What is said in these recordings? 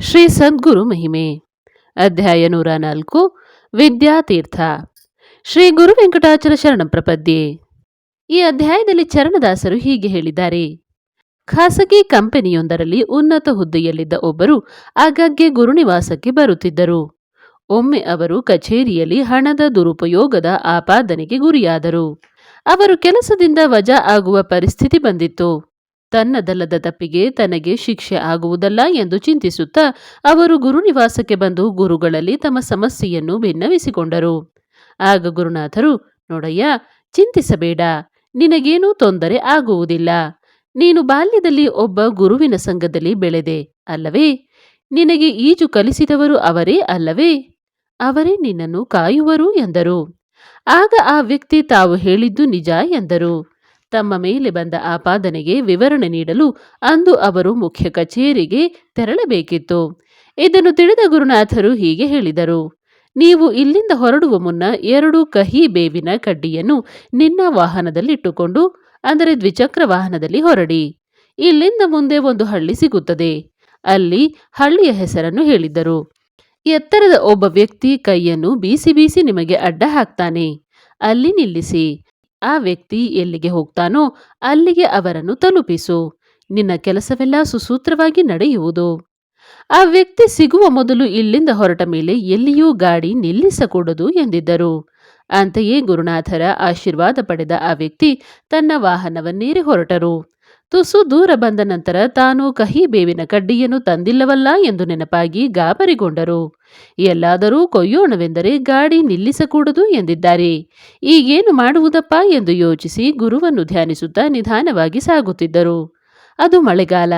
ಶ್ರೀ ಸದ್ಗುರು ಮಹಿಮೆ. ಅಧ್ಯಾಯ ನೂರ ನಾಲ್ಕು, ವಿದ್ಯಾತೀರ್ಥ. ಶ್ರೀ ಗುರು ವೆಂಕಟಾಚಲ ಶರಣ ಪ್ರಪದ್ಯೆ. ಈ ಅಧ್ಯಾಯದಲ್ಲಿ ಚರಣದಾಸರು ಹೀಗೆ ಹೇಳಿದ್ದಾರೆ. ಖಾಸಗಿ ಕಂಪನಿಯೊಂದರಲ್ಲಿ ಉನ್ನತ ಹುದ್ದೆಯಲ್ಲಿದ್ದ ಒಬ್ಬರು ಆಗಾಗ್ಗೆ ಗುರುನಿವಾಸಕ್ಕೆ ಬರುತ್ತಿದ್ದರು. ಒಮ್ಮೆ ಅವರು ಕಚೇರಿಯಲ್ಲಿ ಹಣದ ದುರುಪಯೋಗದ ಆಪಾದನೆಗೆ ಗುರಿಯಾದರು. ಅವರು ಕೆಲಸದಿಂದ ವಜಾ ಆಗುವ ಪರಿಸ್ಥಿತಿ ಬಂದಿತ್ತು. ತನ್ನದಲ್ಲದ ತಪ್ಪಿಗೆ ತನಗೆ ಶಿಕ್ಷೆ ಆಗುವುದಲ್ಲ ಎಂದು ಚಿಂತಿಸುತ್ತಾ ಅವರು ಗುರುನಿವಾಸಕ್ಕೆ ಬಂದು ಗುರುಗಳಲ್ಲಿ ತಮ್ಮ ಸಮಸ್ಯೆಯನ್ನು ಭಿನ್ನವಿಸಿಕೊಂಡರು. ಆಗ ಗುರುನಾಥರು, ನೋಡಯ್ಯ, ಚಿಂತಿಸಬೇಡ. ನಿನಗೇನೂ ತೊಂದರೆ ಆಗುವುದಿಲ್ಲ. ನೀನು ಬಾಲ್ಯದಲ್ಲಿ ಒಬ್ಬ ಗುರುವಿನ ಸಂಘದಲ್ಲಿ ಬೆಳೆದೆ, ಅಲ್ಲವೇ? ನಿನಗೆ ಈಜು ಕಲಿಸಿದವರು ಅವರೇ, ಅಲ್ಲವೇ? ಅವರೇ ನಿನ್ನನ್ನು ಕಾಯುವರು ಎಂದರು. ಆಗ ಆ ವ್ಯಕ್ತಿ ತಾವು ಹೇಳಿದ್ದು ನಿಜ ಎಂದರು. ತಮ್ಮ ಮೇಲೆ ಬಂದ ಆಪಾದನೆಗೆ ವಿವರಣೆ ನೀಡಲು ಅಂದು ಅವರು ಮುಖ್ಯ ಕಚೇರಿಗೆ ತೆರಳಬೇಕಿತ್ತು. ಇದನ್ನು ತಿಳಿದ ಗುರುನಾಥರು ಹೀಗೆ ಹೇಳಿದರು, ನೀವು ಇಲ್ಲಿಂದ ಹೊರಡುವ ಮುನ್ನ ಎರಡು ಕಹಿ ಬೇವಿನ ಕಡ್ಡಿಯನ್ನು ನಿನ್ನ ವಾಹನದಲ್ಲಿಟ್ಟುಕೊಂಡು, ಅಂದರೆ ದ್ವಿಚಕ್ರ ವಾಹನದಲ್ಲಿ ಹೊರಡಿ. ಇಲ್ಲಿಂದ ಮುಂದೆ ಒಂದು ಹಳ್ಳಿ ಸಿಗುತ್ತದೆ. ಅಲ್ಲಿ ಹಳ್ಳಿಯ ಹೆಸರನ್ನು ಹೇಳಿದ್ದರು. ಎತ್ತರದ ಒಬ್ಬ ವ್ಯಕ್ತಿ ಕೈಯನ್ನು ಬೀಸಿ ಬೀಸಿ ನಿಮಗೆ ಅಡ್ಡ ಹಾಕ್ತಾನೆ. ಅಲ್ಲಿ ನಿಲ್ಲಿಸಿ. ಆ ವ್ಯಕ್ತಿ ಎಲ್ಲಿಗೆ ಹೋಗ್ತಾನೋ ಅಲ್ಲಿಗೆ ಅವರನ್ನು ತಲುಪಿಸು. ನಿನ್ನ ಕೆಲಸವೆಲ್ಲ ಸುಸೂತ್ರವಾಗಿ ನಡೆಯುವುದು. ಆ ವ್ಯಕ್ತಿ ಸಿಗುವ ಮೊದಲು ಇಲ್ಲಿಂದ ಹೊರಟ ಮೇಲೆ ಎಲ್ಲಿಯೂ ಗಾಡಿ ನಿಲ್ಲಿಸಕೂಡದು ಎಂದಿದ್ದರು. ಅಂತೆಯೇ ಗುರುನಾಥರ ಆಶೀರ್ವಾದ ಪಡೆದ ಆ ವ್ಯಕ್ತಿ ತನ್ನ ವಾಹನವನ್ನೇರಿ ಹೊರಟರು. ತುಸು ದೂರ ಬಂದ ನಂತರ ತಾನು ಕಹಿ ಬೇವಿನ ಕಡ್ಡಿಯನ್ನು ತಂದಿಲ್ಲವಲ್ಲ ಎಂದು ನೆನಪಾಗಿ ಗಾಬರಿಗೊಂಡರು. ಎಲ್ಲಾದರೂ ಕೊಯ್ಯೋಣವೆಂದರೆ ಗಾಡಿ ನಿಲ್ಲಿಸಕೂಡದು ಎಂದಿದ್ದಾರೆ. ಈಗೇನು ಮಾಡುವುದಪ್ಪ ಎಂದು ಯೋಚಿಸಿ ಗುರುವನ್ನು ಧ್ಯಾನಿಸುತ್ತಾ ನಿಧಾನವಾಗಿ ಸಾಗುತ್ತಿದ್ದರು. ಅದು ಮಳೆಗಾಲ.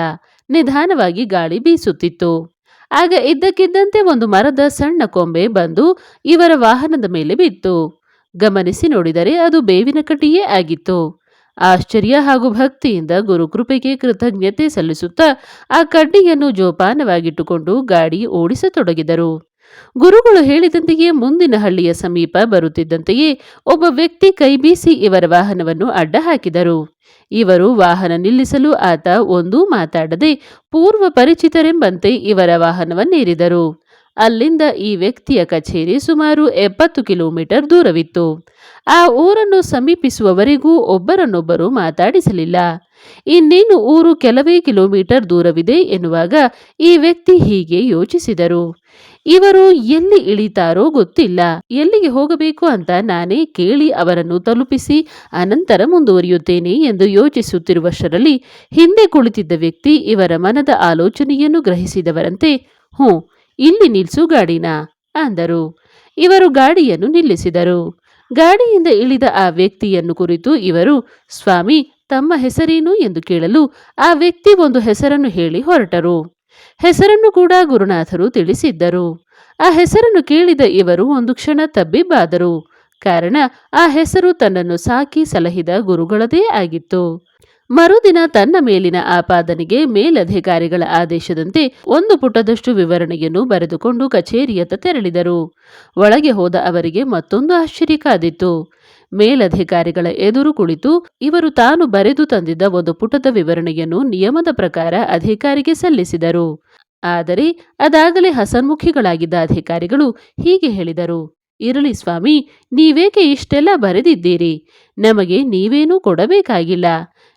ನಿಧಾನವಾಗಿ ಗಾಳಿ ಬೀಸುತ್ತಿತ್ತು. ಆಗ ಇದ್ದಕ್ಕಿದ್ದಂತೆ ಒಂದು ಮರದ ಸಣ್ಣ ಕೊಂಬೆ ಬಂದು ಇವರ ವಾಹನದ ಮೇಲೆ ಬಿತ್ತು. ಗಮನಿಸಿ ನೋಡಿದರೆ ಅದು ಬೇವಿನ ಕಡ್ಡಿಯೇ ಆಗಿತ್ತು. ಆಶ್ಚರ್ಯ ಹಾಗೂ ಭಕ್ತಿಯಿಂದ ಗುರುಕೃಪೆಗೆ ಕೃತಜ್ಞತೆ ಸಲ್ಲಿಸುತ್ತಾ ಆ ಕಡ್ಡಿಯನ್ನು ಜೋಪಾನವಾಗಿಟ್ಟುಕೊಂಡು ಗಾಡಿ ಓಡಿಸತೊಡಗಿದರು. ಗುರುಗಳು ಹೇಳಿದಂತೆಯೇ ಮುಂದಿನ ಹಳ್ಳಿಯ ಸಮೀಪ ಬರುತ್ತಿದ್ದಂತೆಯೇ ಒಬ್ಬ ವ್ಯಕ್ತಿ ಕೈಬೀಸಿ ಇವರ ವಾಹನವನ್ನು ಅಡ್ಡ ಹಾಕಿದರು ಇವರು ವಾಹನ ನಿಲ್ಲಿಸಲು ಆತ ಒಂದೂ ಮಾತಾಡದೆ ಪೂರ್ವ ಪರಿಚಿತರೆಂಬಂತೆ ಇವರ ವಾಹನವನ್ನೇರಿದರು. ಅಲ್ಲಿಂದ ಈ ವ್ಯಕ್ತಿಯ ಕಚೇರಿ ಸುಮಾರು ಎಪ್ಪತ್ತು ಕಿಲೋಮೀಟರ್ ದೂರವಿತ್ತು. ಆ ಊರನ್ನು ಸಮೀಪಿಸುವವರೆಗೂ ಒಬ್ಬರನ್ನೊಬ್ಬರು ಮಾತಾಡಿಸಲಿಲ್ಲ. ಇನ್ನೇನು ಊರು ಕೆಲವೇ ಕಿಲೋಮೀಟರ್ ದೂರವಿದೆ ಎನ್ನುವಾಗ ಈ ವ್ಯಕ್ತಿ ಹೀಗೆ ಯೋಚಿಸಿದರು. ಇವರು ಎಲ್ಲಿ ಇಳಿತಾರೋ ಗೊತ್ತಿಲ್ಲ. ಎಲ್ಲಿಗೆ ಹೋಗಬೇಕು ಅಂತ ನಾನೇ ಕೇಳಿ ಅವರನ್ನು ತಲುಪಿಸಿ, ಅನಂತರ ಮುಂದುವರಿಯುತ್ತೇನೆ ಎಂದು ಯೋಚಿಸುತ್ತಿರುವಷ್ಟರಲ್ಲಿ ಹಿಂದೆ ಕುಳಿತಿದ್ದ ವ್ಯಕ್ತಿ ಇವರ ಮನದ ಆಲೋಚನೆಯನ್ನು ಗ್ರಹಿಸಿದವರಂತೆ, ಹ್ಞೂ ಇಲ್ಲಿ ನಿಲ್ಸು ಗಾಡಿನ, ಅಂದರು. ಇವರು ಗಾಡಿಯನ್ನು ನಿಲ್ಲಿಸಿದರು. ಗಾಡಿಯಿಂದ ಇಳಿದ ಆ ವ್ಯಕ್ತಿಯನ್ನು ಕುರಿತು ಇವರು, ಸ್ವಾಮಿ, ತಮ್ಮ ಹೆಸರೇನು? ಎಂದು ಕೇಳಲು ಆ ವ್ಯಕ್ತಿ ಒಂದು ಹೆಸರನ್ನು ಹೇಳಿ ಹೊರಟರು. ಹೆಸರನ್ನು ಕೂಡ ಗುರುನಾಥರು ತಿಳಿಸಿದ್ದರು. ಆ ಹೆಸರನ್ನು ಕೇಳಿದ ಇವರು ಒಂದು ಕ್ಷಣ ತಬ್ಬಿಬ್ಬಾದರು. ಕಾರಣ, ಆ ಹೆಸರು ತನ್ನನ್ನು ಸಾಕಿ ಸಲಹಿದ ಗುರುಗಳದೇ ಆಗಿತ್ತು. ಮರುದಿನ ತನ್ನ ಮೇಲಿನ ಆಪಾದನೆಗೆ ಮೇಲಧಿಕಾರಿಗಳ ಆದೇಶದಂತೆ ಒಂದು ಪುಟದಷ್ಟು ವಿವರಣೆಯನ್ನು ಬರೆದುಕೊಂಡು ಕಚೇರಿಯತ್ತ ತೆರಳಿದರು. ಒಳಗೆ ಹೋದ ಅವರಿಗೆ ಮತ್ತೊಂದು ಆಶ್ಚರ್ಯ ಕಾದಿತ್ತು. ಮೇಲಧಿಕಾರಿಗಳ ಎದುರು ಕುಳಿತು ಇವರು ತಾನು ಬರೆದು ತಂದಿದ್ದ ಒಂದು ಪುಟದ ವಿವರಣೆಯನ್ನು ನಿಯಮದ ಪ್ರಕಾರ ಅಧಿಕಾರಿಗೆ ಸಲ್ಲಿಸಿದರು. ಆದರೆ ಅದಾಗಲೇ ಹಸನ್ಮುಖಿಗಳಾಗಿದ್ದ ಅಧಿಕಾರಿಗಳು ಹೀಗೆ ಹೇಳಿದರು. ಇರಲಿ ಸ್ವಾಮಿ, ನೀವೇಕೆ ಇಷ್ಟೆಲ್ಲ ಬರೆದಿದ್ದೀರಿ? ನಮಗೆ ನೀವೇನೂ ಕೊಡಬೇಕಾಗಿಲ್ಲ.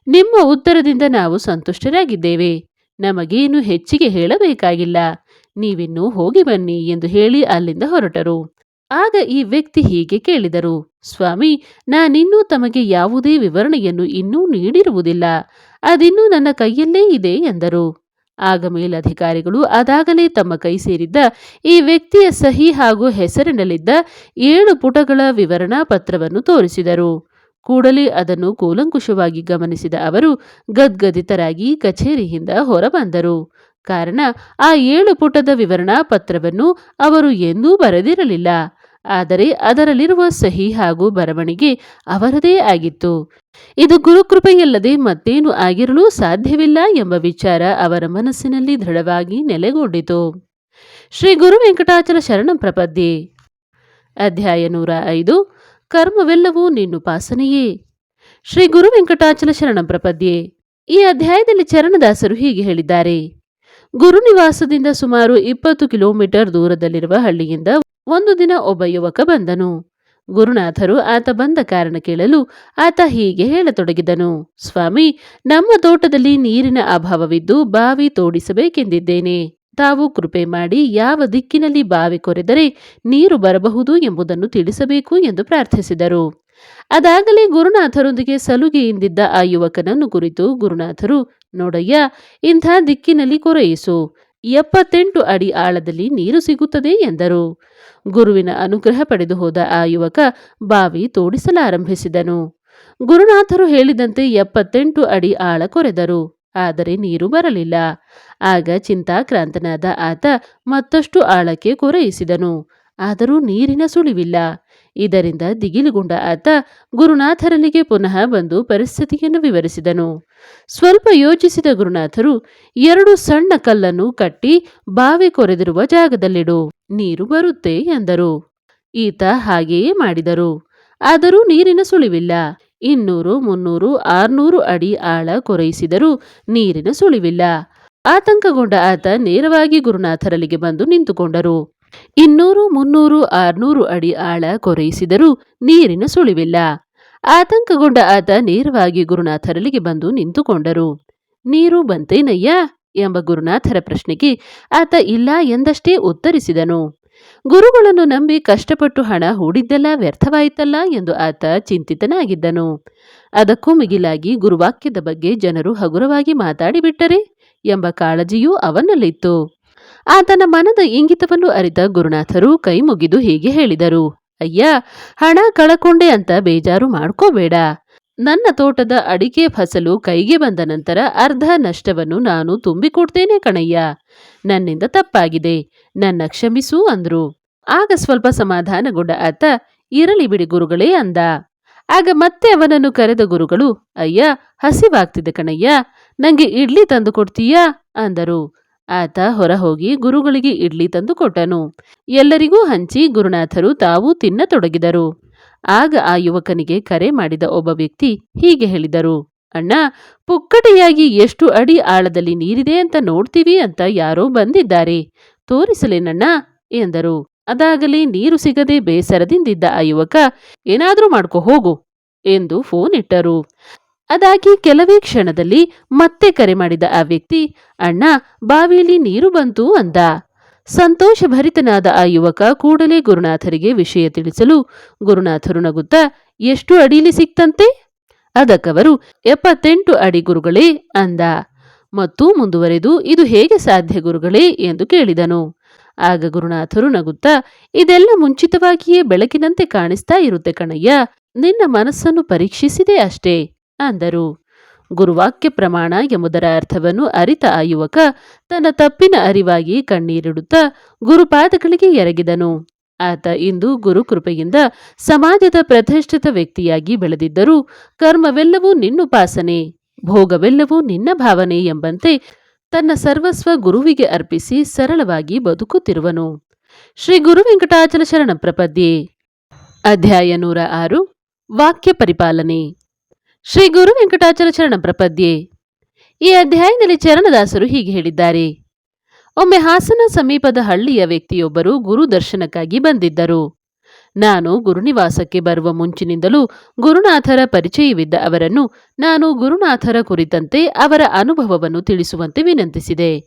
ನಿಮ್ಮ ಉತ್ತರದಿಂದ ನಾವು ಸಂತುಷ್ಟರಾಗಿದ್ದೇವೆ. ನಮಗೇನು ಹೆಚ್ಚಿಗೆ ಹೇಳಬೇಕಾಗಿಲ್ಲ. ನೀವಿನ್ನೂ ಹೋಗಿ ಬನ್ನಿ ಎಂದು ಹೇಳಿ ಅಲ್ಲಿಂದ ಹೊರಟರು. ಆಗ ಈ ವ್ಯಕ್ತಿ ಹೀಗೆ ಕೇಳಿದರು, ಸ್ವಾಮಿ, ನಾನಿನ್ನೂ ತಮಗೆ ಯಾವುದೇ ವಿವರಣೆಯನ್ನು ಇನ್ನೂ ನೀಡಿರುವುದಿಲ್ಲ. ಅದಿನ್ನೂ ನನ್ನ ಕೈಯಲ್ಲೇ ಇದೆ ಎಂದರು. ಆಗ ಮೇಲಧಿಕಾರಿಗಳು ಅದಾಗಲೇ ತಮ್ಮ ಕೈ ಸೇರಿದ್ದ ಈ ವ್ಯಕ್ತಿಯ ಸಹಿ ಹಾಗೂ ಹೆಸರಿನಲ್ಲಿದ್ದ ಏಳು ಪುಟಗಳ ವಿವರಣಾ ಪತ್ರವನ್ನು ತೋರಿಸಿದರು. ಕೂಡಲೇ ಅದನ್ನು ಕೂಲಂಕುಷವಾಗಿ ಗಮನಿಸಿದ ಅವರು ಗದ್ಗದಿತರಾಗಿ ಕಚೇರಿಯಿಂದ ಹೊರಬಂದರು. ಕಾರಣ, ಆ ಏಳು ಪುಟದ ವಿವರಣಾ ಪತ್ರವನ್ನು ಅವರು ಎಂದೂ ಬರೆದಿರಲಿಲ್ಲ. ಆದರೆ ಅದರಲ್ಲಿರುವ ಸಹಿ ಹಾಗೂ ಬರವಣಿಗೆ ಅವರದೇ ಆಗಿತ್ತು. ಇದು ಗುರುಕೃಪೆಯಲ್ಲದೆ ಮತ್ತೇನು ಆಗಿರಲು ಸಾಧ್ಯವಿಲ್ಲ ಎಂಬ ವಿಚಾರ ಅವರ ಮನಸ್ಸಿನಲ್ಲಿ ದೃಢವಾಗಿ ನೆಲೆಗೊಂಡಿತು. ಶ್ರೀ ಗುರು ವೆಂಕಟಾಚಲ ಶರಣಂ ಪ್ರಪದ್ಯೆ. ಅಧ್ಯಾಯ ನೂರ ಐದು. ಕರ್ಮವೆಲ್ಲವೂ ನಿನ್ನುಪಾಸನೆಯೇ ಶ್ರೀ ಗುರು ವೆಂಕಟಾಚಲ ಶರಣ ಪ್ರಪದ್ಯೆ. ಈ ಅಧ್ಯಾಯದಲ್ಲಿ ಚರಣದಾಸರು ಹೀಗೆ ಹೇಳಿದ್ದಾರೆ. ಗುರುನಿವಾಸದಿಂದ ಸುಮಾರು ಇಪ್ಪತ್ತು ಕಿಲೋಮೀಟರ್ ದೂರದಲ್ಲಿರುವ ಹಳ್ಳಿಯಿಂದ ಒಂದು ದಿನ ಒಬ್ಬ ಯುವಕ ಬಂದನು. ಗುರುನಾಥರು ಆತ ಬಂದ ಕಾರಣ ಕೇಳಲು ಆತ ಹೀಗೆ ಹೇಳತೊಡಗಿದನು. ಸ್ವಾಮಿ, ನಮ್ಮ ತೋಟದಲ್ಲಿ ನೀರಿನ ಅಭಾವವಿದ್ದು ಬಾವಿ ತೋಡಿಸಬೇಕೆಂದಿದ್ದೇನೆ. ತಾವು ಕೃಪೆ ಮಾಡಿ ಯಾವ ದಿಕ್ಕಿನಲ್ಲಿ ಬಾವಿ ಕೊರೆದರೆ ನೀರು ಬರಬಹುದು ಎಂಬುದನ್ನು ತಿಳಿಸಬೇಕು ಎಂದು ಪ್ರಾರ್ಥಿಸಿದರು. ಅದಾಗಲೇ ಗುರುನಾಥರೊಂದಿಗೆ ಸಲುಗೆಯಿಂದಿದ್ದ ಆ ಯುವಕನನ್ನು ಕುರಿತು ಗುರುನಾಥರು, ನೋಡಯ್ಯ, ಇಂಥ ದಿಕ್ಕಿನಲ್ಲಿ ಕೊರೆಯಿಸು. ಎಪ್ಪತ್ತೆಂಟು ಅಡಿ ಆಳದಲ್ಲಿ ನೀರು ಸಿಗುತ್ತದೆ ಎಂದರು. ಗುರುವಿನ ಅನುಗ್ರಹ ಪಡೆದು ಹೋದ ಆ ಯುವಕ ಬಾವಿ ತೋಡಿಸಲಾರಂಭಿಸಿದನು. ಗುರುನಾಥರು ಹೇಳಿದಂತೆ ಎಪ್ಪತ್ತೆಂಟು ಅಡಿ ಆಳ ಕೊರೆದರು. ಆದರೆ ನೀರು ಬರಲಿಲ್ಲ. ಆಗ ಚಿಂತಾಕ್ರಾಂತನಾದ ಆತ ಮತ್ತಷ್ಟು ಆಳಕ್ಕೆ ಕೊರೆಯಿಸಿದನು ಆದರೂ ನೀರಿನ ಸುಳಿವಿಲ್ಲ. ಇದರಿಂದ ದಿಗಿಲುಗೊಂಡ ಆತ ಗುರುನಾಥರಲ್ಲಿಗೆ ಪುನಃ ಬಂದು ಪರಿಸ್ಥಿತಿಯನ್ನು ವಿವರಿಸಿದನು. ಸ್ವಲ್ಪ ಯೋಚಿಸಿದ ಗುರುನಾಥರು, ಎರಡು ಸಣ್ಣ ಕಲ್ಲನ್ನು ಕಟ್ಟಿ ಬಾವಿ ಕೊರೆದಿರುವ ಜಾಗದಲ್ಲಿಡು, ನೀರು ಬರುತ್ತೆ ಎಂದರು. ಈತ ಹಾಗೆಯೇ ಮಾಡಿದರು. ಆದರೂ ನೀರಿನ ಸುಳಿವಿಲ್ಲ. ಇನ್ನೂರು, ಮುನ್ನೂರು, ಆರ್ನೂರು ಅಡಿ ಆಳ ಕೊರೆಯಿಸಿದರೂ ನೀರಿನ ಸುಳಿವಿಲ್ಲ. ಆತಂಕಗೊಂಡ ಆತ ನೇರವಾಗಿ ಗುರುನಾಥರಲ್ಲಿಗೆ ಬಂದು ನಿಂತುಕೊಂಡರು. ಇನ್ನೂರು, ಮುನ್ನೂರು, ಆರ್ನೂರು ಅಡಿ ಆಳ ಕೊರೆಯಿಸಿದರೂ ನೀರಿನ ಸುಳಿವಿಲ್ಲ. ಆತಂಕಗೊಂಡ ಆತ ನೇರವಾಗಿ ಗುರುನಾಥರಲ್ಲಿಗೆ ಬಂದು ನಿಂತುಕೊಂಡರು. ನೀರು ಬಂತೇನಯ್ಯ? ಎಂಬ ಗುರುನಾಥರ ಪ್ರಶ್ನೆಗೆ ಆತ ಇಲ್ಲ ಎಂದಷ್ಟೇ ಉತ್ತರಿಸಿದನು. ಗುರುಗಳನ್ನು ನಂಬಿ ಕಷ್ಟಪಟ್ಟು ಹಣ ಹೂಡಿದ್ದೆಲ್ಲ ವ್ಯರ್ಥವಾಯಿತಲ್ಲ ಎಂದು ಆತ ಚಿಂತಿತನಾಗಿದ್ದನು. ಅದಕ್ಕೂ ಮಿಗಿಲಾಗಿ ಗುರುವಾಕ್ಯದ ಬಗ್ಗೆ ಜನರು ಹಗುರವಾಗಿ ಮಾತಾಡಿಬಿಟ್ಟರೆ ಎಂಬ ಕಾಳಜಿಯೂ ಅವನಲ್ಲಿತ್ತು. ಆತನ ಮನದ ಇಂಗಿತವನ್ನು ಅರಿತ ಗುರುನಾಥರು ಕೈ ಮುಗಿದು ಹೀಗೆ ಹೇಳಿದರು, ಅಯ್ಯ, ಹಣ ಕಳಕೊಂಡೆ ಅಂತ ಬೇಜಾರು ಮಾಡ್ಕೋಬೇಡ. ನನ್ನ ತೋಟದ ಅಡಿಕೆ ಫಸಲು ಕೈಗೆ ಬಂದ ನಂತರ ಅರ್ಧ ನಷ್ಟವನ್ನು ನಾನು ತುಂಬಿಕೊಡ್ತೇನೆ ಕಣಯ್ಯ. ನನ್ನಿಂದ ತಪ್ಪಾಗಿದೆ. ನನ್ನ ಕ್ಷಮಿಸು ಅಂದ್ರು. ಆಗ ಸ್ವಲ್ಪ ಸಮಾಧಾನಗೊಂಡ ಆತ, ಇರಲಿ ಬಿಡಿ ಗುರುಗಳೇ ಅಂದ. ಆಗ ಮತ್ತೆ ಅವನನ್ನು ಕರೆದ ಗುರುಗಳು, ಅಯ್ಯ, ಹಸಿವಾಗ್ತಿದೆ ಕಣಯ್ಯ. ನಂಗೆ ಇಡ್ಲಿ ತಂದು ಕೊಡ್ತೀಯಾ ಅಂದರು. ಆತ ಹೊರ ಹೋಗಿ ಗುರುಗಳಿಗೆ ಇಡ್ಲಿ ತಂದು ಕೊಟ್ಟನು. ಎಲ್ಲರಿಗೂ ಹಂಚಿ ಗುರುನಾಥರು ತಾವು ತಿನ್ನತೊಡಗಿದರು. ಆಗ ಆ ಯುವಕನಿಗೆ ಕರೆ ಮಾಡಿದ ಒಬ್ಬ ವ್ಯಕ್ತಿ ಹೀಗೆ ಹೇಳಿದರು, ಅಣ್ಣ, ಪುಕ್ಕಟೆಯಾಗಿ ಎಷ್ಟು ಅಡಿ ಆಳದಲ್ಲಿ ನೀರಿದೆ ಅಂತ ನೋಡ್ತೀವಿ ಅಂತ ಯಾರೋ ಬಂದಿದ್ದಾರೆ. ತೋರಿಸಲೇನಣ್ಣ? ಎಂದರು. ಅದಾಗಲೇ ನೀರು ಸಿಗದೆ ಬೇಸರದಿಂದಿದ್ದ ಆ ಯುವಕ ಏನಾದರೂ ಮಾಡ್ಕೊ ಹೋಗು ಎಂದು ಫೋನ್ ಇಟ್ಟರು. ಅದಾಗಿ ಕೆಲವೇ ಕ್ಷಣದಲ್ಲಿ ಮತ್ತೆ ಕರೆ ಮಾಡಿದ ಆ ವ್ಯಕ್ತಿ, ಅಣ್ಣ ಬಾವಿಯಲ್ಲಿ ನೀರು ಬಂತು ಅಂದ. ಸಂತೋಷಭರಿತನಾದ ಆ ಯುವಕ ಕೂಡಲೇ ಗುರುನಾಥರಿಗೆ ವಿಷಯ ತಿಳಿಸಲು ಗುರುನಾಥರು ನಗುತ್ತಾ, ಎಷ್ಟು ಅಡಿಲಿ ಸಿಕ್ತಂತೆ? ಅದಕ್ಕವರು, ಎಪ್ಪತ್ತೆಂಟು ಅಡಿ ಗುರುಗಳೇ ಅಂದ. ಮತ್ತು ಮುಂದುವರೆದು, ಇದು ಹೇಗೆ ಸಾಧ್ಯ ಗುರುಗಳೇ? ಎಂದು ಕೇಳಿದನು. ಆಗ ಗುರುನಾಥರು ನಗುತ್ತಾ, ಇದೆಲ್ಲ ಮುಂಚಿತವಾಗಿಯೇ ಬೆಳಕಿನಂತೆ ಕಾಣಿಸ್ತಾ ಇರುತ್ತೆ ಕಣಯ್ಯ. ನಿನ್ನ ಮನಸ್ಸನ್ನು ಪರೀಕ್ಷಿಸಿದೆ ಅಷ್ಟೇ ಅಂದರು. ಗುರುವಾಕ್ಯ ಪ್ರಮಾಣ ಎಂಬುದರ ಅರ್ಥವನ್ನು ಅರಿತ ಆ ಯುವಕ ತನ್ನ ತಪ್ಪಿನ ಅರಿವಾಗಿ ಕಣ್ಣೀರಿಡುತ್ತಾ ಗುರುಪಾದಗಳಿಗೆ ಎರಗಿದನು. ಆತ ಇಂದು ಗುರುಕೃಪೆಯಿಂದ ಸಮಾಜದ ಪ್ರತಿಷ್ಠಿತ ವ್ಯಕ್ತಿಯಾಗಿ ಬೆಳೆದಿದ್ದರೂ ಕರ್ಮವೆಲ್ಲವೂ ನಿನ್ನುಪಾಸನೆ, ಭೋಗವೆಲ್ಲವೂ ನಿನ್ನ ಭಾವನೆ ಎಂಬಂತೆ ತನ್ನ ಸರ್ವಸ್ವ ಗುರುವಿಗೆ ಅರ್ಪಿಸಿ ಸರಳವಾಗಿ ಬದುಕುತ್ತಿರುವನು. ಶ್ರೀ ಗುರು ವೆಂಕಟಾಚಲ ಶರಣ ಪ್ರಪದ್ಯೆ, ಅಧ್ಯಾಯ ನೂರ ಆರು, ವಾಕ್ಯ ಪರಿಪಾಲನೆ. ಶ್ರೀ ಗುರು ವೆಂಕಟಾಚಲ ಚರಣ ಪ್ರಪದ್ಯೆ. ಈ ಅಧ್ಯಾಯದಲ್ಲಿ ಚರಣದಾಸರು ಹೀಗೆ ಹೇಳಿದ್ದಾರೆ. ಒಮ್ಮೆ ಹಾಸನ ಸಮೀಪದ ಹಳ್ಳಿಯ ವ್ಯಕ್ತಿಯೊಬ್ಬರು ಗುರು ದರ್ಶನಕ್ಕಾಗಿ ಬಂದಿದ್ದರು. ನಾನು ಗುರುನಿವಾಸಕ್ಕೆ ಬರುವ ಮುಂಚಿನಿಂದಲೂ ಗುರುನಾಥರ ಪರಿಚಯವಿದ್ದ ಅವರನ್ನು ನಾನು ಗುರುನಾಥರ ಕುರಿತಂತೆ ಅವರ ಅನುಭವವನ್ನು ತಿಳಿಸುವಂತೆ ವಿನಂತಿಸಿದೆ.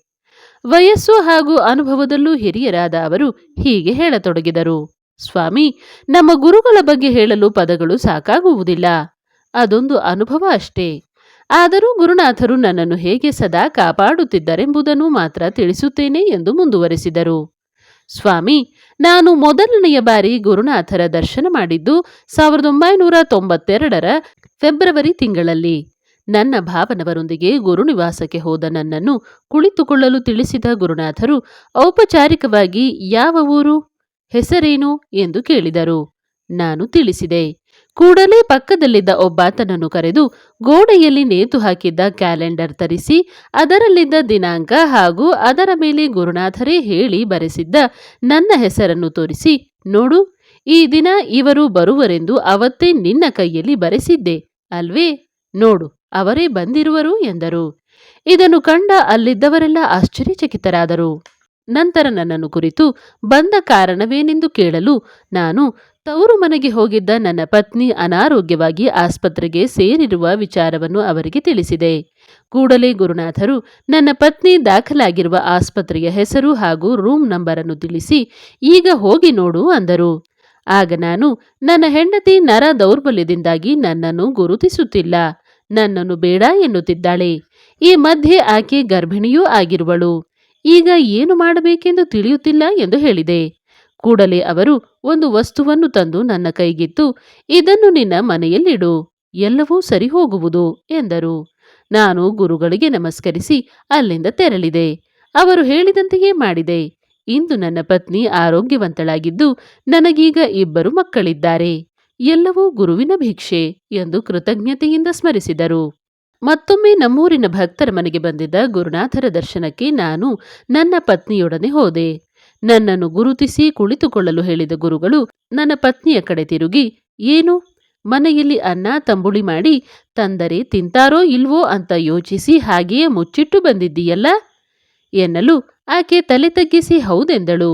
ವಯಸ್ಸು ಹಾಗೂ ಅನುಭವದಲ್ಲೂ ಹಿರಿಯರಾದ ಅವರು ಹೀಗೆ ಹೇಳತೊಡಗಿದರು. ಸ್ವಾಮಿ, ನಮ್ಮ ಗುರುಗಳ ಬಗ್ಗೆ ಹೇಳಲು ಪದಗಳು ಸಾಕಾಗುವುದಿಲ್ಲ. ಅದೊಂದು ಅನುಭವ ಅಷ್ಟೇ. ಆದರೂ ಗುರುನಾಥರು ನನ್ನನ್ನು ಹೇಗೆ ಸದಾ ಕಾಪಾಡುತ್ತಿದ್ದರೆಂಬುದನ್ನು ಮಾತ್ರ ತಿಳಿಸುತ್ತೇನೆ ಎಂದು ಮುಂದುವರೆಸಿದರು. ಸ್ವಾಮಿ, ನಾನು ಮೊದಲನೆಯ ಬಾರಿ ಗುರುನಾಥರ ದರ್ಶನ ಮಾಡಿದ್ದು ಸಾವಿರದ ಒಂಬೈನೂರ ತೊಂಬತ್ತೆರಡರ ಫೆಬ್ರವರಿ ತಿಂಗಳಲ್ಲಿ. ನನ್ನ ಭಾವನವರೊಂದಿಗೆ ಗುರುನಿವಾಸಕ್ಕೆ ಹೋದ ನನ್ನನ್ನು ಕುಳಿತುಕೊಳ್ಳಲು ತಿಳಿಸಿದ ಗುರುನಾಥರು, ಔಪಚಾರಿಕವಾಗಿ ಯಾವ ಊರು, ಹೆಸರೇನು ಎಂದು ಕೇಳಿದರು. ನಾನು ತಿಳಿಸಿದೆ. ಕೂಡಲೇ ಪಕ್ಕದಲ್ಲಿದ್ದ ಒಬ್ಬಾತನನ್ನು ಕರೆದು ಗೋಡೆಯಲ್ಲಿ ನೇತು ಹಾಕಿದ್ದ ಕ್ಯಾಲೆಂಡರ್ ತರಿಸಿ ಅದರಲ್ಲಿದ್ದ ದಿನಾಂಕ ಹಾಗೂ ಅದರ ಮೇಲೆ ಗುರುನಾಥರೇ ಹೇಳಿ ಬರೆಸಿದ್ದ ನನ್ನ ಹೆಸರನ್ನು ತೋರಿಸಿ, ನೋಡು, ಈ ದಿನ ಇವರು ಬರುವರೆಂದು ಅವತ್ತೇ ನಿನ್ನ ಕೈಯಲ್ಲಿ ಬರೆಸಿದ್ದೆ, ಅಲ್ವೇ? ನೋಡು, ಅವರೇ ಬಂದಿರುವರು ಎಂದರು. ಇದನ್ನು ಕಂಡ ಅಲ್ಲಿದ್ದವರೆಲ್ಲ ಆಶ್ಚರ್ಯಚಕಿತರಾದರು. ನಂತರ ನನ್ನನ್ನು ಕುರಿತು, ಬಂದ ಕಾರಣವೇನೆಂದು ಕೇಳಲು ನಾನು ತವರು ಮನೆಗೆ ಹೋಗಿದ್ದ ನನ್ನ ಪತ್ನಿ ಅನಾರೋಗ್ಯವಾಗಿ ಆಸ್ಪತ್ರೆಗೆ ಸೇರಿರುವ ವಿಚಾರವನ್ನು ಅವರಿಗೆ ತಿಳಿಸಿದೆ. ಕೂಡಲೇ ಗುರುನಾಥರು, ನನ್ನ ಪತ್ನಿ ದಾಖಲಾಗಿರುವ ಆಸ್ಪತ್ರೆಯ ಹೆಸರು ಹಾಗೂ ರೂಮ್ ನಂಬರನ್ನು ತಿಳಿಸಿ, ಈಗ ಹೋಗಿ ನೋಡು ಅಂದರು. ಆಗ ನಾನು, ನನ್ನ ಹೆಂಡತಿ ನರ ದೌರ್ಬಲ್ಯದಿಂದಾಗಿ ನನ್ನನ್ನು ಗುರುತಿಸುತ್ತಿಲ್ಲ, ನನ್ನನ್ನು ಬೇಡ ಎನ್ನುತ್ತಿದ್ದಾಳೆ. ಈ ಮಧ್ಯೆ ಆಕೆ ಗರ್ಭಿಣಿಯೂ ಆಗಿರುವಳು. ಈಗ ಏನು ಮಾಡಬೇಕೆಂದು ತಿಳಿಯುತ್ತಿಲ್ಲ ಎಂದು ಹೇಳಿದೆ. ಕೂಡಲೇ ಅವರು ಒಂದು ವಸ್ತುವನ್ನು ತಂದು ನನ್ನ ಕೈಗಿತ್ತು, ಇದನ್ನು ನಿನ್ನ ಮನೆಯಲ್ಲಿಡು, ಎಲ್ಲವೂ ಸರಿ ಹೋಗುವುದು ಎಂದರು. ನಾನು ಗುರುಗಳಿಗೆ ನಮಸ್ಕರಿಸಿ ಅಲ್ಲಿಂದ ತೆರಳಿದೆ. ಅವರು ಹೇಳಿದಂತೆಯೇ ಮಾಡಿದೆ. ಇಂದು ನನ್ನ ಪತ್ನಿ ಆರೋಗ್ಯವಂತಳಾಗಿದ್ದು ನನಗೀಗ ಇಬ್ಬರು ಮಕ್ಕಳಿದ್ದಾರೆ. ಎಲ್ಲವೂ ಗುರುವಿನ ಭಿಕ್ಷೆ ಎಂದು ಕೃತಜ್ಞತೆಯಿಂದ ಸ್ಮರಿಸಿದರು. ಮತ್ತೊಮ್ಮೆ ನಮ್ಮೂರಿನ ಭಕ್ತರ ಮನೆಗೆ ಬಂದಿದ್ದ ಗುರುನಾಥರ ದರ್ಶನಕ್ಕೆ ನಾನು ನನ್ನ ಪತ್ನಿಯೊಡನೆ ಹೋದೆ. ನನ್ನನ್ನು ಗುರುತಿಸಿ ಕುಳಿತುಕೊಳ್ಳಲು ಹೇಳಿದ ಗುರುಗಳು ನನ್ನ ಪತ್ನಿಯ ಕಡೆ ತಿರುಗಿ, ಏನು? ಮನೆಯಲ್ಲಿ ಅನ್ನ, ತಂಬುಳಿ ಮಾಡಿ ತಂದರೆ ತಿಂತಾರೋ ಇಲ್ವೋ ಅಂತ ಯೋಚಿಸಿ ಹಾಗೆಯೇ ಮುಚ್ಚಿಟ್ಟು ಬಂದಿದ್ದೀಯಲ್ಲ? ಎನ್ನಲು ಆಕೆ ತಲೆ ತಗ್ಗಿಸಿ, ಹೌದೆಂದಳು?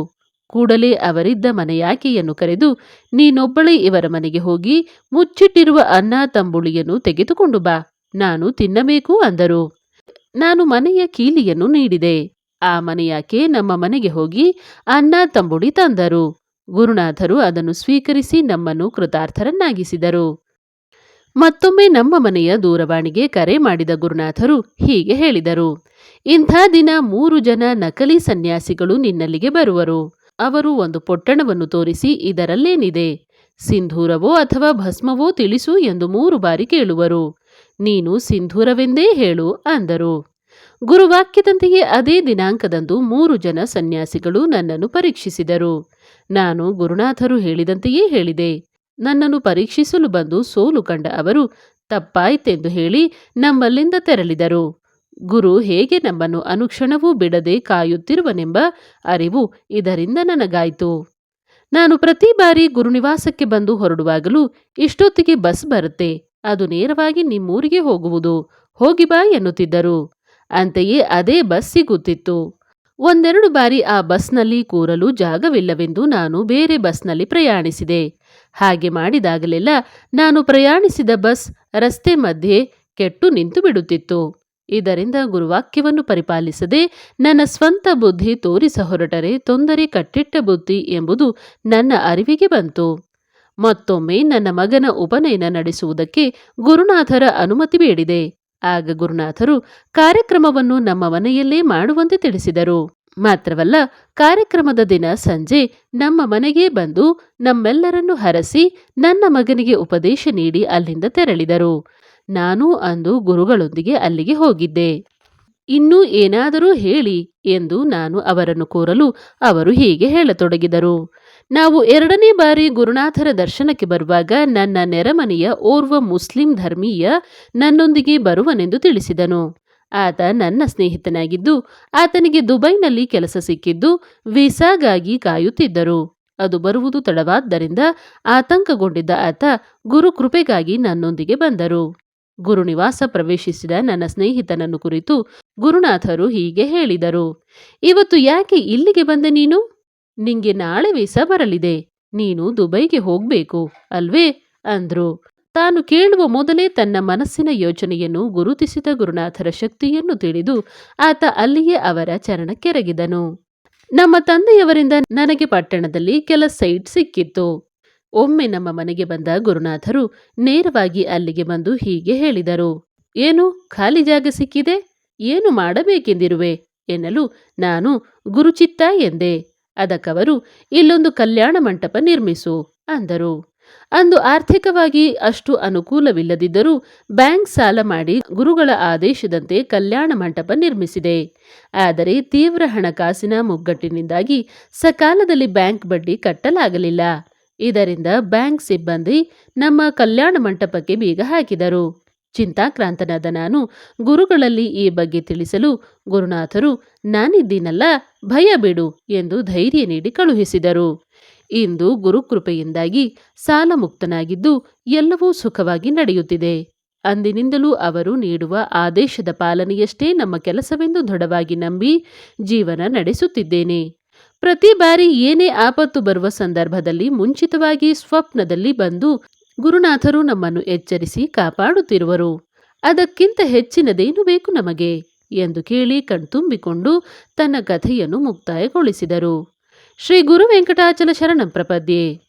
ಕೂಡಲೇ ಅವರಿದ್ದ ಮನೆಯಾಕೆಯನ್ನು ಕರೆದು ನೀನೊಬ್ಬಳೇ ಇವರ ಮನೆಗೆ ಹೋಗಿ ಮುಚ್ಚಿಟ್ಟಿರುವ ಅನ್ನ, ತಂಬುಳಿಯನ್ನು ತೆಗೆದುಕೊಂಡು ಬಾ, ನಾನು ತಿನ್ನಬೇಕು ಅಂದರು. ನಾನು ಮನೆಯ ಕೀಲಿಯನ್ನು ನೀಡಿದೆ. ಆ ಮನೆಯಾಕೆ ನಮ್ಮ ಮನೆಗೆ ಹೋಗಿ ಅನ್ನ ತಂಬುಡಿ ತಂದರು. ಗುರುನಾಥರು ಅದನ್ನು ಸ್ವೀಕರಿಸಿ ನಮ್ಮನ್ನು ಕೃತಾರ್ಥರನ್ನಾಗಿಸಿದರು. ಮತ್ತೊಮ್ಮೆ ನಮ್ಮ ಮನೆಯ ದೂರವಾಣಿಗೆ ಕರೆ ಮಾಡಿದ ಗುರುನಾಥರು ಹೀಗೆ ಹೇಳಿದರು. ಇಂಥ ದಿನ ಮೂರು ಜನ ನಕಲಿ ಸನ್ಯಾಸಿಗಳು ನಿನ್ನಲ್ಲಿಗೆ ಬರುವರು. ಅವರು ಒಂದು ಪೊಟ್ಟಣವನ್ನು ತೋರಿಸಿ ಇದರಲ್ಲೇನಿದೆ? ಸಿಂಧೂರವೋ ಅಥವಾ ಭಸ್ಮವೋ ತಿಳಿಸು ಎಂದು ಮೂರು ಬಾರಿ ಕೇಳುವರು. ನೀನು ಸಿಂಧೂರವೆಂದೇ ಹೇಳು ಅಂದರು. ಗುರುವಾಕ್ಯದಂತೆಯೇ ಅದೇ ದಿನಾಂಕದಂದು ಮೂರು ಜನ ಸನ್ಯಾಸಿಗಳು ನನ್ನನ್ನು ಪರೀಕ್ಷಿಸಿದರು. ನಾನು ಗುರುನಾಥರು ಹೇಳಿದಂತೆಯೇ ಹೇಳಿದೆ. ನನ್ನನ್ನು ಪರೀಕ್ಷಿಸಲು ಬಂದು ಸೋಲು ಕಂಡ ಅವರು, ತಪ್ಪಾಯ್ತೆಂದು ಹೇಳಿ ನಮ್ಮಲ್ಲಿಂದ ತೆರಳಿದರು. ಗುರು ಹೇಗೆ ನಮ್ಮನ್ನು ಅನುಕ್ಷಣವೂ ಬಿಡದೆ ಕಾಯುತ್ತಿರುವನೆಂಬ ಅರಿವು ಇದರಿಂದ ನನಗಾಯಿತು. ನಾನು ಪ್ರತಿ ಬಾರಿ ಗುರುನಿವಾಸಕ್ಕೆ ಬಂದು ಹೊರಡುವಾಗಲೂ ಇಷ್ಟೊತ್ತಿಗೆ ಬಸ್ ಬರುತ್ತೆ. ಅದು ನೇರವಾಗಿ ನಿಮ್ಮೂರಿಗೆ ಹೋಗುವುದು. ಹೋಗಿ ಬಾ ಎನ್ನುತ್ತಿದ್ದರು. ಅಂತೆಯೇ ಅದೇ ಬಸ್ ಸಿಗುತ್ತಿತ್ತು. ಒಂದೆರಡು ಬಾರಿ ಆ ಬಸ್ನಲ್ಲಿ ಕೂರಲು ಜಾಗವಿಲ್ಲವೆಂದು ನಾನು ಬೇರೆ ಬಸ್ನಲ್ಲಿ ಪ್ರಯಾಣಿಸಿದೆ. ಹಾಗೆ ಮಾಡಿದಾಗಲೆಲ್ಲ ನಾನು ಪ್ರಯಾಣಿಸಿದ ಬಸ್ ರಸ್ತೆ ಮಧ್ಯೆ ಕೆಟ್ಟು ನಿಂತು ಬಿಡುತ್ತಿತ್ತು. ಇದರಿಂದ ಗುರುವಾಕ್ಯವನ್ನು ಪರಿಪಾಲಿಸದೆ ನನ್ನ ಸ್ವಂತ ಬುದ್ಧಿ ತೋರಿಸ ಹೊರಟರೆ ತೊಂದರೆ ಕಟ್ಟಿಟ್ಟ ಬುದ್ಧಿ ಎಂಬುದು ನನ್ನ ಅರಿವಿಗೆ ಬಂತು. ಮತ್ತೊಮ್ಮೆ ನನ್ನ ಮಗನ ಉಪನಯನ ನಡೆಸುವುದಕ್ಕೆ ಗುರುನಾಥರ ಅನುಮತಿ ಬೇಡಿದೆ. ಆಗ ಗುರುನಾಥರು ಕಾರ್ಯಕ್ರಮವನ್ನು ನಮ್ಮ ಮನೆಯಲ್ಲೇ ಮಾಡುವಂತೆ ತಿಳಿಸಿದರು. ಮಾತ್ರವಲ್ಲ, ಕಾರ್ಯಕ್ರಮದ ದಿನ ಸಂಜೆ ನಮ್ಮ ಮನೆಗೆ ಬಂದು ನಮ್ಮೆಲ್ಲರನ್ನು ಹರಸಿ ನನ್ನ ಮಗನಿಗೆ ಉಪದೇಶ ನೀಡಿ ಅಲ್ಲಿಂದ ತೆರಳಿದರು. ನಾನು ಅಂದು ಗುರುಗಳೊಂದಿಗೆ ಅಲ್ಲಿಗೆ ಹೋಗಿದ್ದೆ. ಇನ್ನೂ ಏನಾದರೂ ಹೇಳಿ ಎಂದು ನಾನು ಅವರನ್ನು ಕೋರಲು ಅವರು ಹೀಗೆ ಹೇಳತೊಡಗಿದರು. ನಾವು ಎರಡನೇ ಬಾರಿ ಗುರುನಾಥರ ದರ್ಶನಕ್ಕೆ ಬರುವಾಗ ನನ್ನ ನೆರೆಮನೆಯ ಓರ್ವ ಮುಸ್ಲಿಂ ಧರ್ಮೀಯ ನನ್ನೊಂದಿಗೆ ಬರುವನೆಂದು ತಿಳಿಸಿದನು. ಆತ ನನ್ನ ಸ್ನೇಹಿತನಾಗಿದ್ದು, ಆತನಿಗೆ ದುಬೈನಲ್ಲಿ ಕೆಲಸ ಸಿಕ್ಕಿದ್ದು, ವೀಸಾಗಾಗಿ ಕಾಯುತ್ತಿದ್ದರು. ಅದು ಬರುವುದು ತಡವಾದ್ದರಿಂದ ಆತಂಕಗೊಂಡಿದ್ದ ಆತ ಗುರು ಕೃಪೆಗಾಗಿ ನನ್ನೊಂದಿಗೆ ಬಂದರು. ಗುರುನಿವಾಸ ಪ್ರವೇಶಿಸಿದ ನನ್ನ ಸ್ನೇಹಿತನನ್ನು ಕುರಿತು ಗುರುನಾಥರು ಹೀಗೆ ಹೇಳಿದರು. ಇವತ್ತು ಯಾಕೆ ಇಲ್ಲಿಗೆ ಬಂದೆ ನೀನು? ನಿಂಗೆ ನಾಳೆ ವೀಸಾ ಬರಲಿದೆ, ನೀನು ದುಬೈಗೆ ಹೋಗ್ಬೇಕು, ಅಲ್ವೇ? ಅಂದ್ರು. ತಾನು ಕೇಳುವ ಮೊದಲೇ ತನ್ನ ಮನಸ್ಸಿನ ಯೋಚನೆಯನ್ನು ಗುರುತಿಸಿದ ಗುರುನಾಥರ ಶಕ್ತಿಯನ್ನು ತಿಳಿದು ಆತ ಅಲ್ಲಿಯೇ ಅವರ ಚರಣಕ್ಕೆರಗಿದನು ನಮ್ಮ ತಂದೆಯವರಿಂದ ನನಗೆ ಪಟ್ಟಣದಲ್ಲಿ ಕೆಲ ಸೈಟ್ ಸಿಕ್ಕಿತ್ತು. ಒಮ್ಮೆ ನಮ್ಮ ಮನೆಗೆ ಬಂದ ಗುರುನಾಥರು ನೇರವಾಗಿ ಅಲ್ಲಿಗೆ ಬಂದು ಹೀಗೆ ಹೇಳಿದರು, ಏನು, ಖಾಲಿ ಜಾಗ ಸಿಕ್ಕಿದೆ? ಏನು ಮಾಡಬೇಕೆಂದಿರುವೆ? ಎನ್ನಲು ನಾನು ಗುರುಚಿತ್ತ ಎಂದೆ. ಅದಕ್ಕವರು, ಇಲ್ಲೊಂದು ಕಲ್ಯಾಣ ಮಂಟಪ ನಿರ್ಮಿಸು ಅಂದರು. ಅಂದು ಆರ್ಥಿಕವಾಗಿ ಅಷ್ಟು ಅನುಕೂಲವಿಲ್ಲದಿದ್ದರೂ, ಬ್ಯಾಂಕ್ ಸಾಲ ಮಾಡಿ ಗುರುಗಳ ಆದೇಶದಂತೆ ಕಲ್ಯಾಣ ಮಂಟಪ ನಿರ್ಮಿಸಿದೆ. ಆದರೆ ತೀವ್ರ ಹಣಕಾಸಿನ ಮುಗ್ಗಟ್ಟಿನಿಂದಾಗಿ ಸಕಾಲದಲ್ಲಿ ಬ್ಯಾಂಕ್ ಬಡ್ಡಿ ಕಟ್ಟಲಾಗಲಿಲ್ಲ. ಇದರಿಂದ ಬ್ಯಾಂಕ್ ಸಿಬ್ಬಂದಿ ನಮ್ಮ ಕಲ್ಯಾಣ ಮಂಟಪಕ್ಕೆ ಬೀಗ ಹಾಕಿದರು. ಚಿಂತಾಕ್ರಾಂತನಾದ ನಾನು ಗುರುಗಳಲ್ಲಿ ಈ ಬಗ್ಗೆ ತಿಳಿಸಲು, ಗುರುನಾಥರು, ನಾನಿದ್ದೀನಲ್ಲ, ಭಯ ಬಿಡು ಎಂದು ಧೈರ್ಯ ನೀಡಿ ಕಳುಹಿಸಿದರು. ಇಂದು ಗುರುಕೃಪೆಯಿಂದಾಗಿ ಸಾಲ ಮುಕ್ತನಾಗಿದ್ದು ಎಲ್ಲವೂ ಸುಖವಾಗಿ ನಡೆಯುತ್ತಿದೆ. ಅಂದಿನಿಂದಲೂ ಅವರು ನೀಡುವ ಆದೇಶದ ಪಾಲನೆಯಷ್ಟೇ ನಮ್ಮ ಕೆಲಸವೆಂದು ದೃಢವಾಗಿ ನಂಬಿ ಜೀವನ ನಡೆಸುತ್ತಿದ್ದೇನೆ. ಪ್ರತಿ ಬಾರಿ ಏನೇ ಆಪತ್ತು ಬರುವ ಸಂದರ್ಭದಲ್ಲಿ ಮುಂಚಿತವಾಗಿ ಸ್ವಪ್ನದಲ್ಲಿ ಬಂದು ಗುರುನಾಥರು ನಮ್ಮನ್ನು ಎಚ್ಚರಿಸಿ ಕಾಪಾಡುತ್ತಿರುವರು. ಅದಕ್ಕಿಂತ ಹೆಚ್ಚಿನದೇನು ಬೇಕು ನಮಗೆ? ಎಂದು ಕೇಳಿ ಕಣ್ತುಂಬಿಕೊಂಡು ತನ್ನ ಕಥೆಯನ್ನು ಮುಕ್ತಾಯಗೊಳಿಸಿದರು. ಶ್ರೀ ಗುರು ವೆಂಕಟಾಚಲ ಶರಣಂ ಪ್ರಪದ್ಯೆ.